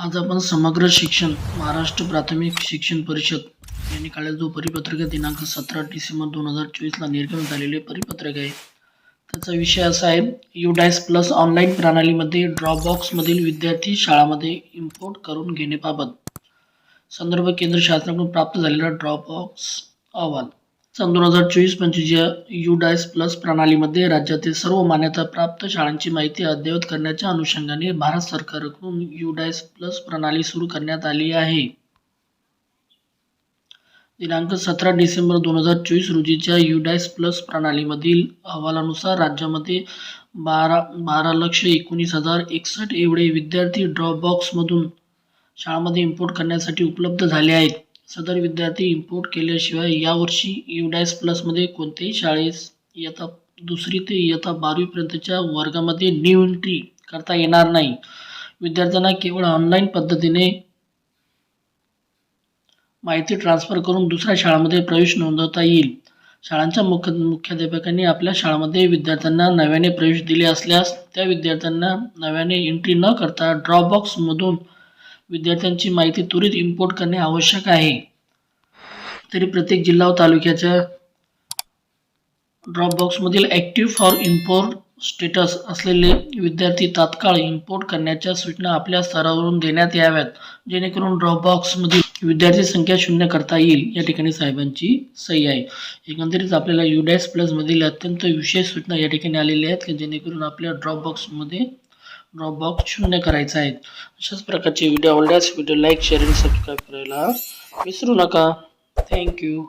आज आपण समग्र शिक्षण महाराष्ट्र प्राथमिक शिक्षण परिषद यांनी काढलेला जो परिपत्रक आहे दिनांक सतरा डिसेंबर दोन हजार चोवीसला निर्गमन झालेले परिपत्रक आहे. त्याचा विषय असा आहे युडायस प्लस ऑनलाईन प्रणालीमध्ये ड्रॉपबॉक्समधील विद्यार्थी शाळामध्ये इम्पोर्ट करून घेण्याबाबत संदर्भ केंद्र शासनाकडून प्राप्त झालेला ड्रॉपबॉक्स अहवाल. सन दोन हजार चोवीस पंचवीस या युडायस प्लस प्रणालीमध्ये राज्यातील सर्व मान्यताप्राप्त शाळांची माहिती अद्ययावत करण्याच्या अनुषंगाने भारत सरकारकडून युडायस प्लस प्रणाली सुरू करण्यात आली आहे. दिनांक सतरा डिसेंबर दोन हजार चोवीस रोजीच्या युडायस प्लस प्रणालीमधील अहवालानुसार राज्यामध्ये बारा बारा लक्ष एकोणीस हजार एकसष्ट एवढे विद्यार्थी ड्रॉपबॉक्समधून शाळामध्ये इम्पोर्ट करण्यासाठी उपलब्ध झाले आहेत. सदर विद्यार्थी इम्पोर्ट केल्याशिवाय यावर्षी युडायस प्लसमध्ये कोणत्याही शाळेस इयत्ता दुसरी ते इयत्ता बारावीपर्यंतच्या वर्गामध्ये न्यू एंट्री करता येणार नाही. विद्यार्थ्यांना केवळ ऑनलाईन पद्धतीने माहिती ट्रान्सफर करून दुसऱ्या शाळांमध्ये प्रवेश नोंदवता येईल. शाळांच्या मुख्य मुख्याध्यापकांनी आपल्या शाळांमध्ये विद्यार्थ्यांना नव्याने प्रवेश दिले असल्यास त्या विद्यार्थ्यांना नव्याने एंट्री न करता ड्रॉपबॉक्समधून विद्यार्थ्यांची माहिती त्वरित इम्पोर्ट करणे आवश्यक आहे. तरी प्रत्येक जिल्हा व तालुक्याच्या ड्रॉपबॉक्समधील ॲक्टिव्ह फॉर इम्पोर्ट स्टेटस असलेले विद्यार्थी तात्काळ इम्पोर्ट करण्याच्या सूचना आपल्या स्तरावरून देण्यात याव्यात. जेणेकरून ड्रॉपबॉक्समधील विद्यार्थी संख्या शून्य करता येईल. या ठिकाणी साहेबांची सही आहे. एकंदरीत आपल्याला युडॅस प्लसमधील अत्यंत विशेष सूचना या ठिकाणी आलेल्या आहेत की जेणेकरून आपल्या ड्रॉपबॉक्समध्ये ड्रॉपबॉक्स शून्य करायचा आहे. अशाच प्रकारचे व्हिडिओ आवडल्यास व्हिडिओ लाईक शेअर आणि सबस्क्राईब करायला विसरू नका. थँक्यू